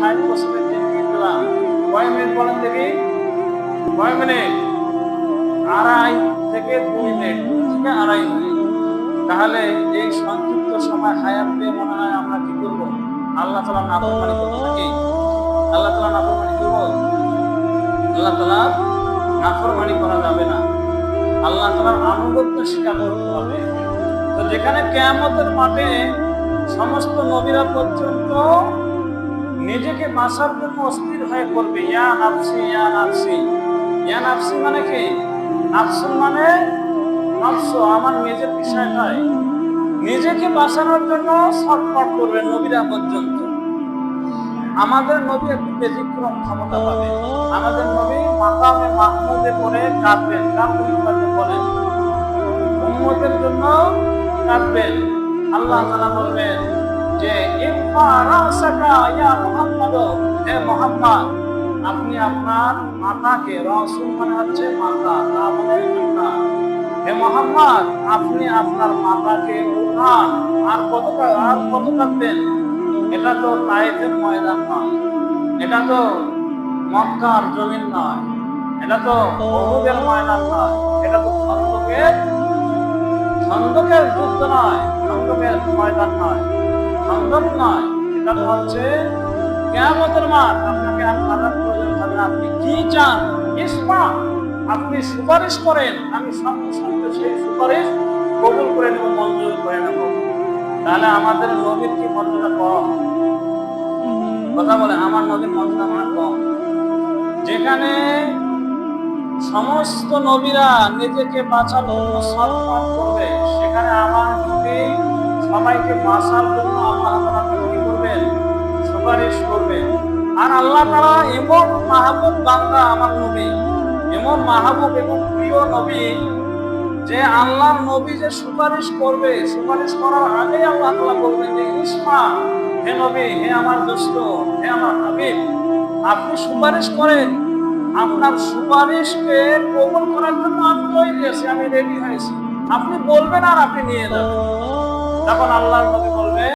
ষাট বছরের জিন্দিগি পেলাম কয় মিনিট বলেন দেখি? কয় মিনিট? আড়াই থেকে দুই মিনিট দুই থেকে আড়াই মিনিট। তাহলে এই সংক্ষিপ্ত সময় হায়াত পেয়ে মনে হয় আমরা কি করব? আল্লাহ তালা নাফরমানি করব নাকি? আল্লাহ তালা নাফরমানি করব? আল্লাহ তালা নাফরমানি করা যাবে না। আল্লাহ তালার আনুগত্য স্বীকার করতে হবে। তো যেখানে কেয়ামতের মাঠে সমস্ত নবীরা পর্যন্ত নিজেকে বাঁচার জন্য অস্থির হয়ে পড়বে। ইয়া নাফসি ইয়া নাফসি। ইয়া নাফসি মানে কি? নাফসুল মানে নফস, আমার নিজের বিষয়টাই নিজেকে বাঁচানোর জন্য ছটফট করবে নবীরা পর্যন্ত। আমাদের নবী একটু ব্যতিক্রম ক্ষমতা পাবে। আমাদের নবী মাকামে মাহমুদে পড়ে কাঁদবেন। কাঁদবেন বলেন উম্মতের জন্য কাঁদবেন। আল্লাহ তাআলা বলবেন যে হে মুহাম্মদ, আপনি আপনার মাথাকে রাসূল মানে হচ্ছে মাথা না মানে মাথা হে মোহাম্মদ, আপনি আপনার মাতাকে উঠান, আর কত আর কত কাঁদবেন? এটা তো তাইফের ময়দান নয় এটা তো মক্কার জমিন নয়। এটা তো বহুদের ময়দান নয়। এটা তো খন্দকের খন্দকের যুদ্ধ নয় খন্দকের ময়দান নয়। খন্দক নয়। এটা হচ্ছে কেয়ামতের মাঠ। আপনাকে কাদার প্রয়োজন আপনি কি চান? ইসমা আপনি সুপারিশ করেন। আমি সঙ্গে সঙ্গে সেই সুপারিশ কবুল করে নেব, মঞ্জুর করে নেব। তাহলে আমাদের নবীর কি মর্যাদা কম? কথা বলে, আমার নবীর মর্যাদা আমার কম। যেখানে সমস্ত নবীরা নিজেকে বাঁচার জন্য সৎপথ করবে, সেখানে আমার নবী সবাইকে বাঁচার জন্য সুপারিশ করবেন আর আল্লাহ তাআলা এমন মাহবুব বান্দা আমার নবী, এমন মাহবুব এবং প্রিয় নবী যে আল্লাহর নবী যে সুপারিশ করবে, সুপারিশ করার আগে আল্লাহ তাআলা বলবেন যে, ইসমা, হে নবী, হে আমার দোস্ত, হে আমার হাবিব, আপনি সুপারিশ করেন। আপনার সুপারিশকে কবুল করার জন্য আমি তৈরি আছি, আমি রেডি হয়েছি। আপনি বলবেন আর আপনি নিয়ে যাবেন। তখন আল্লাহর নবী বলবে